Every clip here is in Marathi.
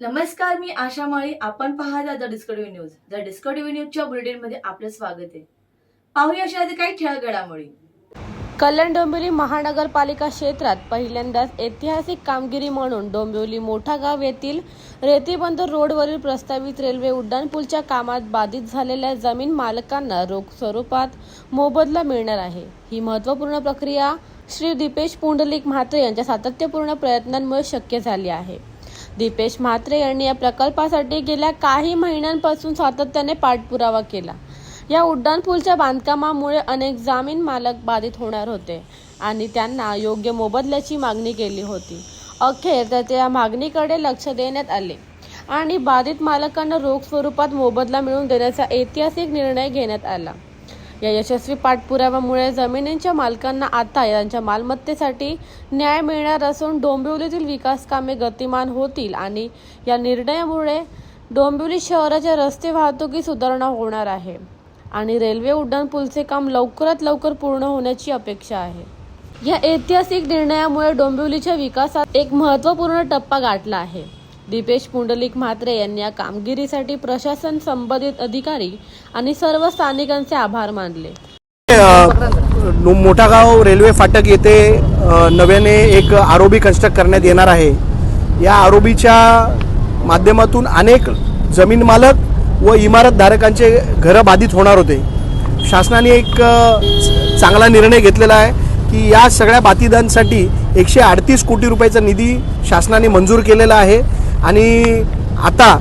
नमस्कार मी आशा माळी. आपण पाहता the Discovery news. The Discovery न्यूजच्या बुलेटिनमध्ये आपलं स्वागत आहे. पाहूया अशा काही ठळक घडामोडी कल्याण डोंबिवली महानगरपालिका क्षेत्रात पहिल्यांदाच ऐतिहासिक कामगिरी म्हणून डोंबिवली मोठा गाव येथील रेतीबंदर रोडवरील प्रस्तावित रेल्वे उड्डाणपूलच्या कामात बाधित झालेल्या जमीन मालकांना रोख स्वरूपात मोबदला मिळणार आहे. ही महत्त्वपूर्ण प्रक्रिया श्री दीपेश पुंडलिक म्हात्रे यांच्या सातत्यपूर्ण प्रयत्नांमुळे शक्य झाली आहे. दीपेश म्हात्रे यांनी या प्रकल्पासाठी गेल्या काही महिन्यांपासून सातत्याने पाठपुरावा केला. या उड्डाणपूलच्या बांधकामामुळे अनेक जामीन मालक बाधित होणार होते आणि त्यांना योग्य मोबदल्याची मागणी केली होती. अखेर त्याच्या या मागणीकडे लक्ष देण्यात आले आणि बाधित मालकांना रोख स्वरूपात मोबदला मिळवून देण्याचा ऐतिहासिक निर्णय घेण्यात आला. या यशस्वी पाठपुराव्यामुळे जमिनींच्या मालकांना आता यांच्या मालमत्तेसाठी न्याय मिळणार असून डोंबिवलीतील विकास कामे गतिमान होतील आणि या निर्णयामुळे डोंबिवली शहराच्या रस्ते वाहतुकी सुधारणा होणार आहे आणि रेल्वे उड्डाणपूलचे काम लवकरात लवकर पूर्ण होण्याची अपेक्षा आहे. या ऐतिहासिक निर्णयामुळे डोंबिवलीच्या विकासात एक महत्त्वपूर्ण टप्पा गाठला आहे. दीपेश पुंडलिक म्हात्रे यांनी या कामगिरीसाठी प्रशासन संबंधित अधिकारी आणि सर्व स्थानिकांचे आभार मानले. मोठा गाव मोठागाव रेल्वे फाटक येथे नव्याने एक आरोबी कन्स्ट्रक्ट करण्यात येणार आहे. या आरोबीच्या माध्यमातून अनेक जमीन मालक व इमारतधारकांचे घरं बाधित होणार होते. शासनाने एक चांगला निर्णय घेतलेला आहे की या सगळ्या बाधितांसाठी एकशे अडतीस कोटी रुपयाचा निधी शासनाने मंजूर केलेला आहे. आणि आता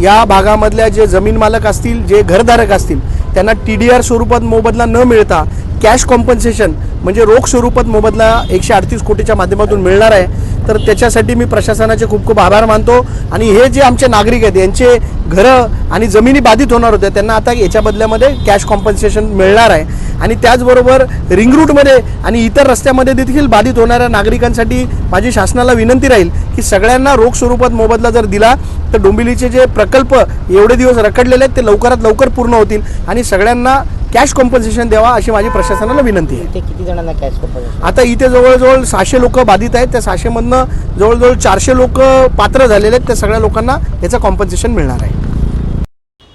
या भागामधल्या जे जमीन मालक असतील जे घरधारक असतील त्यांना टी डी आर स्वरूपात मोबदला न मिळता कॅश कॉम्पन्सेशन म्हणजे रोख स्वरूपात मोबदला एकशे अडतीस कोटीच्या माध्यमातून मिळणार आहे. तर त्याच्यासाठी मी प्रशासनाचे खूप खूप आभार मानतो. आणि हे जे आमचे नागरिक आहेत यांचे घरं आणि जमिनी बाधित होणार होत्या त्यांना आता याच्या बदल्यामध्ये कॅश कॉम्पन्सेशन मिळणार आहे. आणि त्याचबरोबर रिंग रूटमध्ये आणि इतर रस्त्यामध्ये देखील बाधित होणाऱ्या नागरिकांसाठी माझी शासनाला विनंती राहील की सगळ्यांना रोख स्वरूपात मोबदला जर दिला तर डोंबिवलीचे जे प्रकल्प एवढे दिवस रखडलेले आहेत ते लवकरात लवकर पूर्ण होतील आणि सगळ्यांना कॅश कॉम्पन्सेशन द्यावा अशी माझी प्रशासनाला विनंती आहे. इथे किती जणांना कॅश कंपनी आता इथे जवळजवळ सहाशे लोक बाधित आहेत. त्या सहाशेमधनं जवळजवळ चारशे लोक पात्र झालेले आहेत. त्या सगळ्या लोकांना याचं कॉम्पन्सेशन मिळणार आहे.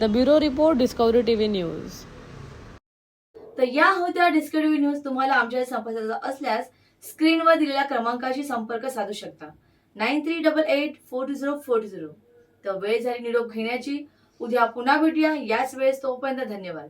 The bureau report Discovery TV news तर या होत्या डिस्कवरी न्यूज तुम्हाला आमच्या संपर्काचा असल्यास स्क्रीनवर दिलेल्या क्रमांकाशी संपर्क साधू शकता. Nine three double eight four two zero four two zero. तर वेळ झाली निरोप घेण्याची. उद्या पुन्हा भेटूया. याच वेळेस तोपर्यंत धन्यवाद.